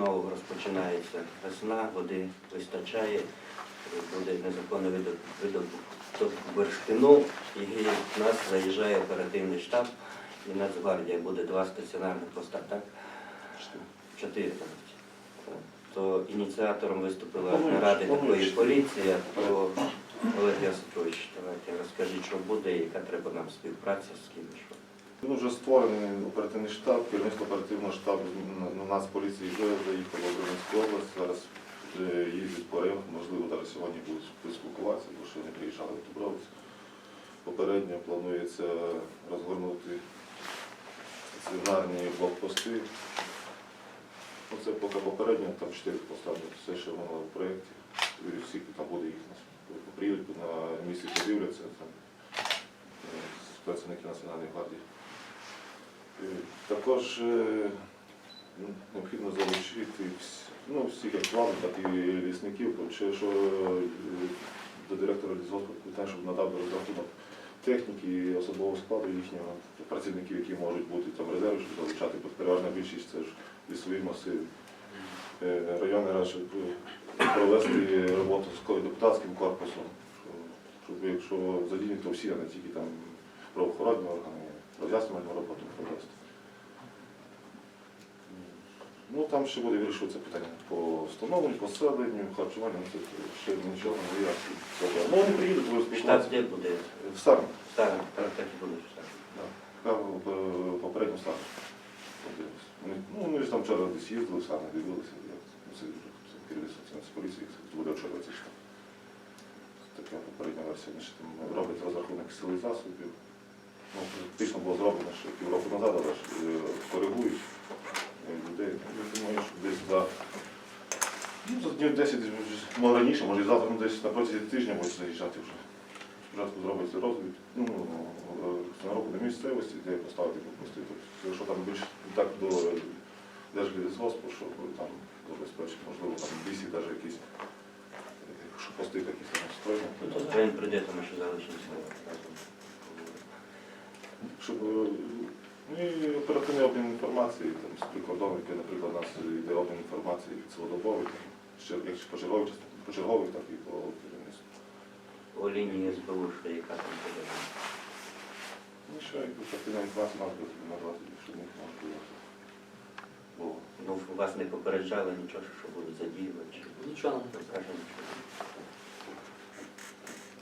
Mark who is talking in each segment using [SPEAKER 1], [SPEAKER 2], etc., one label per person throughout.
[SPEAKER 1] знову розпочинається весна, води вистачає, буде незаконний видоб- видобуток бурштину, і в нас заїжджає оперативний штаб і Нацгвардія буде два стаціонарних поста, так? Чотири навіть. То ініціатором виступила наради такої поліція, то Олег Яситрович, давайте розкажіть, що буде, яка треба нам співпраця з ким що.
[SPEAKER 2] Ну, вже створений оперативний штаб, керівництво оперативного штабу на нас поліції вже заїхало в Рівненську область. Зараз е, їздять по районах, можливо, навіть сьогодні будуть поспілкуватися, бо що вони приїжджали в Дубровець. Попередньо планується розгорнути стаціонарні блокпости. Ну, це поки попередньо, там чотири поставлять, все, що воно в проєкті. Всі, там буде їх приїдуть на місці, подивляться, там, е, працівники Національної гвардії. Е, Також е, ну, необхідно залучити ну, всіх як владу, так і лісників, чи що е, до директора лісгоспу питання, щоб надав розрахунок техніки і особового складу їхнього, працівників, які можуть бути там в щоб залучати, бо переважна більшість це ж лісові масиви. Райони щоб провести роботу з депутатським корпусом, щоб якщо задіяні, то всі, а не тільки там правоохоронні органи, роз'яснювальну роботу провести. Ну, там ще буде вирішуватися питання по встановленню, поселенню, харчуванню, ну, ще нічого не є. Ну, вони приїдуть, будуть спілкуватися.
[SPEAKER 1] де буде?
[SPEAKER 2] В Старому.
[SPEAKER 1] Старим, так, так і буде.
[SPEAKER 2] Да. Я в-. Подивився. Вони, ну, вони ж там вчора десь їздили, самі дивилися, як це керівництво поліції, як це буде вчора цей штаб. Така попередня версія, ще там роблять розрахунок сили засобів. Ну, фактично було зроблено ще півроку назад, але ж е, коригують е, людей. Я думаю, що десь за ну, днів 10, може раніше, може завтра, ну десь на протязі тижня будуть заїжджати вже. Спочатку зробиться розвід, ну, на року до місцевості, де поставити. Тобто, якщо там більш так до Держлісгоспу, що там забезпечити, можливо, там в лісі навіть якісь, е, якщо пости якісь там строєні.
[SPEAKER 1] Ну, то прийде, тому що залишимося разом.
[SPEAKER 2] Щоб е, ну, і оперативний обмін інформації там, з прикордонники, наприклад, у нас йде обмін інформації цілодобовий, ще як почергових, частин- так і по керівництву.
[SPEAKER 1] По лінії СБУ, що яка там буде.
[SPEAKER 2] Ну, що як оперативна інформація нас буде назвати, якщо не можливо. Бо
[SPEAKER 1] Ну, вас не попереджали нічого, що будуть задіювати.
[SPEAKER 3] Нічого
[SPEAKER 1] каже нічого.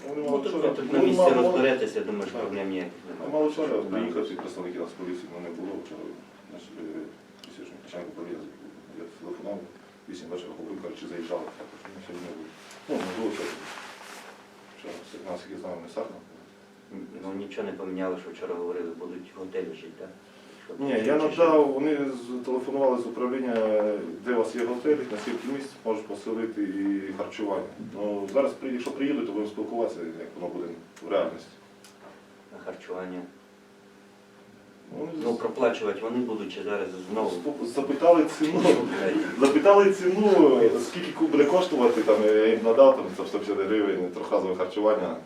[SPEAKER 2] Ну, вони
[SPEAKER 1] Ну, тут
[SPEAKER 2] вчора-
[SPEAKER 1] тут
[SPEAKER 2] ну,
[SPEAKER 1] на місці розберетеся, думаю, що проблем ніяких немає.
[SPEAKER 2] мало вчора приїхати представники нас поліції, ну не було вчора. Наші пісічні начальник поліції, я телефонував, вісім вечора говорив, каже, чи заїжджали. Також ну, сьогодні не було. Ну, можливо. Вчора сигнал, скільки знав, не сарно.
[SPEAKER 1] Ну нічого не поміняло, що вчора говорили, будуть в готелі жити, так?
[SPEAKER 2] Ні, я надав, вони зателефонували з управління, де у вас є готель, на скільки місць можуть поселити і харчування. Ну, зараз, при- якщо приїдуть, то будемо спілкуватися, як воно буде в реальності.
[SPEAKER 1] На харчування.
[SPEAKER 2] Вони
[SPEAKER 1] Ну, проплачувати вони будуть чи зараз знову.
[SPEAKER 2] спо- запитали ціну. Запитали ціну, скільки ку- буде коштувати, там, я їм надав там, 150 гривень трьохразове харчування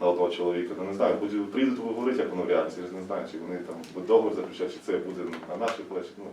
[SPEAKER 2] на одного чоловіка. то не знаю, приїдуть говорити, як воно в реальності, ж не знаю, чи вони там договір заключать, чи це буде на наші плечі. Ну,